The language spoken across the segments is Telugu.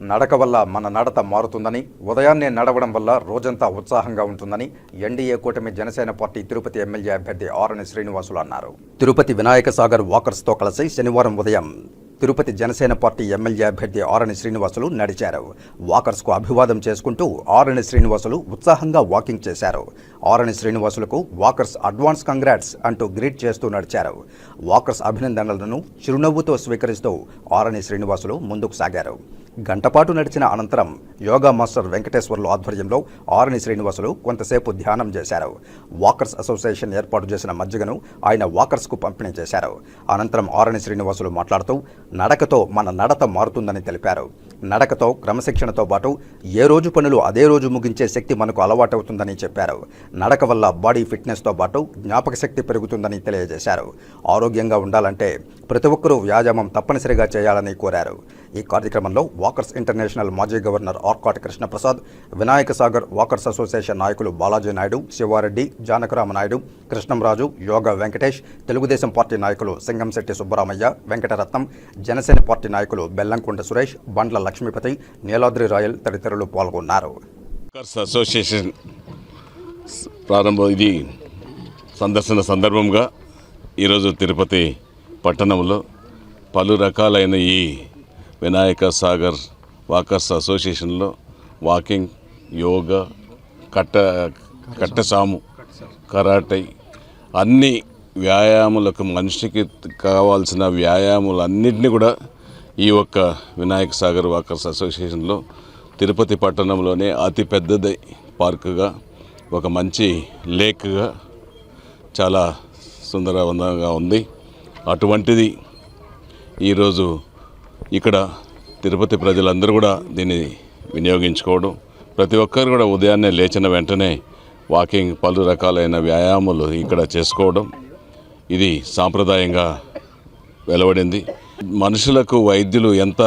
నడక వల్ల మన నడత మారుతుందని ఉదయాన్నే నడవడం వల్ల రోజంతా ఉత్సాహంగా ఉంటుందని ఎన్డీఏ కూటమి జనసేన పార్టీ తిరుపతి ఎమ్మెల్యే అభ్యర్థి ఆర్ఎన్ శ్రీనివాసులు అన్నారు. తిరుపతి వినాయక సాగర్ వాకర్స్తో కలిసి శనివారం ఉదయం తిరుపతి జనసేన పార్టీ ఎమ్మెల్యే అభ్యర్థి ఆరణి శ్రీనివాసులు నడిచారు. వాకర్స్కు అభివాదం చేసుకుంటూ ఆరణి శ్రీనివాసులు ఉత్సాహంగా వాకింగ్ చేశారు. ఆరణి శ్రీనివాసులకు వాకర్స్ అడ్వాన్స్ కంగ్రాట్స్ అంటూ గ్రీట్ చేస్తూ నడిచారు. వాకర్స్ అభినందనలను చిరునవ్వుతో స్వీకరిస్తూ ఆరణి శ్రీనివాసులు ముందుకు సాగారు. గంటపాటు నడిచిన అనంతరం యోగా మాస్టర్ వెంకటేశ్వర్లు ఆధ్వర్యంలో ఆరణి శ్రీనివాసులు కొంతసేపు ధ్యానం చేశారు. వాకర్స్ అసోసియేషన్ ఏర్పాటు చేసిన మజ్జిగను ఆయన వాకర్స్కు పంపిణీ చేశారు. అనంతరం ఆరణి శ్రీనివాసులు మాట్లాడుతూ నడకతో మన నడత మారుతుందని తెలిపారు. నడకతో క్రమశిక్షణతో పాటు ఏ రోజు పనులు అదే రోజు ముగించే శక్తి మనకు అలవాటవుతుందని చెప్పారు. నడక వల్ల బాడీ ఫిట్నెస్తో పాటు జ్ఞాపక శక్తి పెరుగుతుందని తెలియజేశారు. ఆరోగ్యంగా ఉండాలంటే ప్రతి ఒక్కరూ వ్యాయామం తప్పనిసరిగా చేయాలని కోరారు. ఈ కార్యక్రమంలో వాకర్స్ ఇంటర్నేషనల్ మాజీ governor Arcot Krishnaprasad Vinayaka Sagar walkers association నాయకులు బాలాజీ నాయుడు శివారెడ్డి జానకరామ నాయుడు కృష్ణంరాజు యోగా వెంకటేష్ తెలుగుదేశం పార్టీ నాయకులు సింగంశెట్టి సుబ్బరామయ్య వెంకటరత్నం జనసేన పార్టీ నాయకులు బెల్లంకొండ సురేష్ బండ్ల లక్ష్మీపతి నీలాద్రి రాయల్ తదితరులు పాల్గొన్నారు. కర్స్ అసోసియేషన్ ప్రారంభం ఇది సందర్శన సందర్భంగా ఈరోజు తిరుపతి పట్టణంలో పలు రకాలైన ఈ వినాయక సాగర్ వాకర్స్ అసోసియేషన్లో వాకింగ్ యోగా కట్ట కట్టసాము కరాటే అన్ని వ్యాయామాలకు మనిషికి కావాల్సిన వ్యాయామాలన్నింటినీ కూడా ఈ ఒక్క వినాయక సాగర్ వాకర్స్ అసోసియేషన్లో తిరుపతి పట్టణంలోనే అతి పెద్దది పార్కుగా ఒక మంచి లేక్గా చాలా సుందరవంతంగా ఉంది. అటువంటిది ఈరోజు ఇక్కడ తిరుపతి ప్రజలందరూ కూడా దీన్ని వినియోగించుకోవడం. ప్రతి ఒక్కరు కూడా ఉదయాన్నే లేచిన వెంటనే వాకింగ్ పలు రకాలైన వ్యాయామాలు ఇక్కడ చేసుకోవడం. ఇది సాంప్రదాయంగా వెలువడింది. మనుషులకు వైద్యులు ఎంత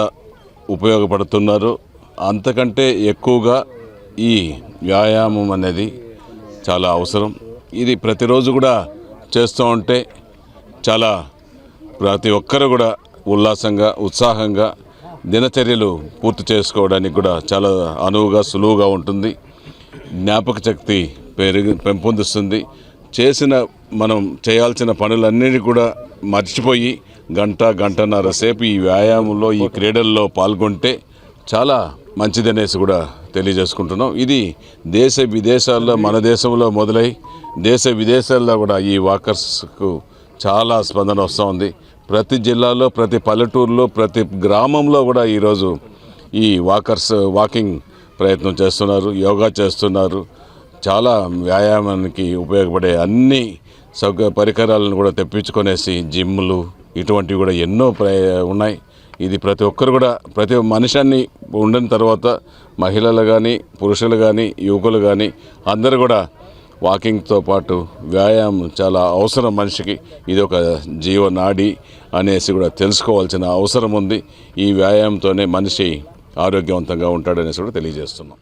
ఉపయోగపడుతున్నారో అంతకంటే ఎక్కువగా ఈ వ్యాయామం అనేది చాలా అవసరం. ఇది ప్రతిరోజు కూడా చేస్తూ ఉంటే చాలా ప్రతి ఒక్కరు కూడా ఉల్లాసంగా ఉత్సాహంగా దినచర్యలు పూర్తి చేసుకోవడానికి కూడా చాలా అనువుగా సులువుగా ఉంటుంది. జ్ఞాపక శక్తి పెరిగి పెంపొందిస్తుంది. చేసిన మనం చేయాల్సిన పనులన్నిటి కూడా మర్చిపోయి గంట గంటన్నర సేపు ఈ వ్యాయామంలో ఈ క్రీడల్లో పాల్గొంటే చాలా మంచిదనేసి కూడా తెలియజేసుకుంటున్నాం. ఇది దేశ విదేశాల్లో మన దేశంలో మొదలై దేశ విదేశాల్లో కూడా ఈ వాకర్స్కు చాలా స్పందన వస్తూ ఉంది. ప్రతి జిల్లాలో ప్రతి పల్లెటూరులో ప్రతి గ్రామంలో కూడా ఈరోజు ఈ వాకర్స్ వాకింగ్ ప్రయత్నం చేస్తున్నారు యోగా చేస్తున్నారు. చాలా వ్యాయామానికి ఉపయోగపడే అన్ని సౌక పరికరాలను కూడా తెప్పించుకొనేసి జిమ్లు ఇటువంటివి కూడా ఎన్నో ఉన్నాయి. ఇది ప్రతి ఒక్కరు కూడా ప్రతి మనిషిని ఉండిన తర్వాత మహిళలు కానీ పురుషులు కానీ యువకులు కానీ అందరూ కూడా వాకింగ్తో పాటు వ్యాయామం చాలా అవసరం మనిషికి. ఇది ఒక జీవనాడి అనేసి కూడా తెలుసుకోవాల్సిన అవసరం ఉంది. ఈ వ్యాయామంతోనే మనిషి ఆరోగ్యవంతంగా ఉంటాడనేసి కూడా తెలియజేస్తున్నాం.